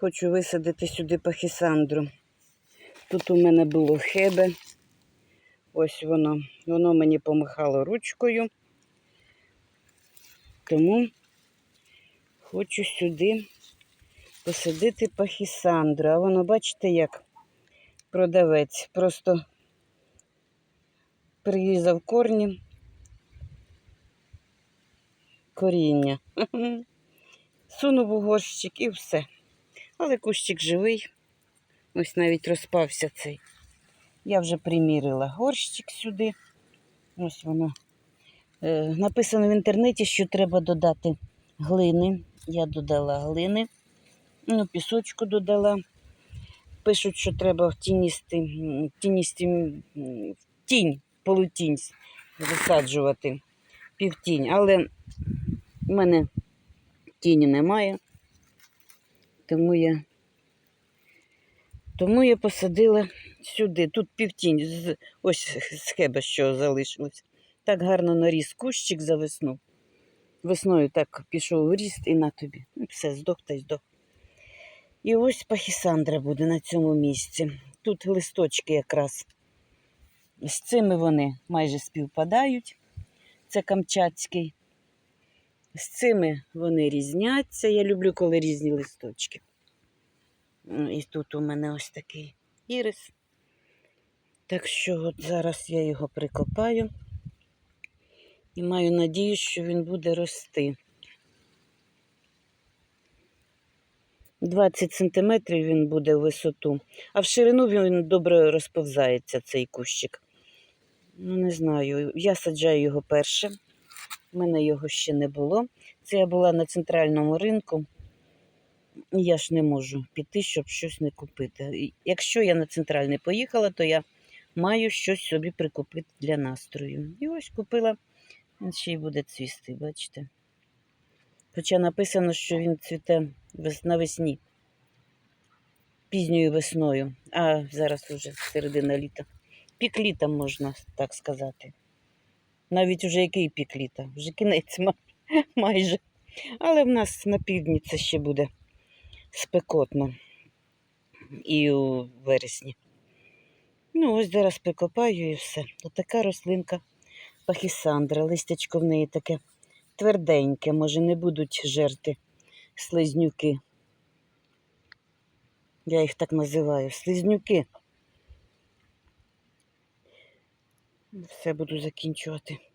Хочу висадити сюди пахісандру. Тут у мене було хебе. Ось воно. Воно мені помахало ручкою. Тому хочу сюди посадити пахісандру. А воно, бачите, як продавець. Просто прирізав корні. Коріння. Сунув у горщик і все. Але кущик живий. Ось навіть розпався цей. Я вже примірила горщик сюди. Ось воно. Е, написано в інтернеті, що треба додати глини. Я додала глини. Ну, пісочку додала. Пишуть, що треба в тіністі, тіністі, в тінь, полутінь висаджувати півтінь. Але в мене тіні немає. Тому я, тому я посадила сюди. Тут півтінь, ось з хеба, що залишилось. Так гарно наріс кущик за весну. Весною так пішов в ріст і на тобі. Ну, Все, здох та й здох. І ось пахісандра буде на цьому місці. Тут листочки якраз. З цими вони майже співпадають. Це камчатський. З цими вони різняться. Я люблю, коли різні листочки. Ну, І тут у мене ось такий ірис. Так що от зараз я його прикопаю і маю надію, що він буде рости. 20 сантиметрів він буде в висоту, а в ширину він добре розповзається, цей кущик. Ну, не знаю, я саджаю його перше. У мене його ще не було. Це я була на центральному ринку. Я ж не можу піти, щоб щось не купити. Якщо я на центральний поїхала, то я маю щось собі прикупити для настрою. І ось купила, він ще й буде цвісти, бачите. Хоча написано, що він цвіте навесні, пізньою весною, а зараз вже середина літа. Пік літа, можна так сказати. Навіть уже який пік літа, вже кінець майже. Але в нас на півдні це ще буде спекотно і у вересні. Ну, ось зараз прикопаю і все. Отака рослинка пахісандра. Листячко в неї таке тверденьке, може, не будуть жерти слизнюки. Я їх так називаю. Слизнюки. Все буду закінчувати.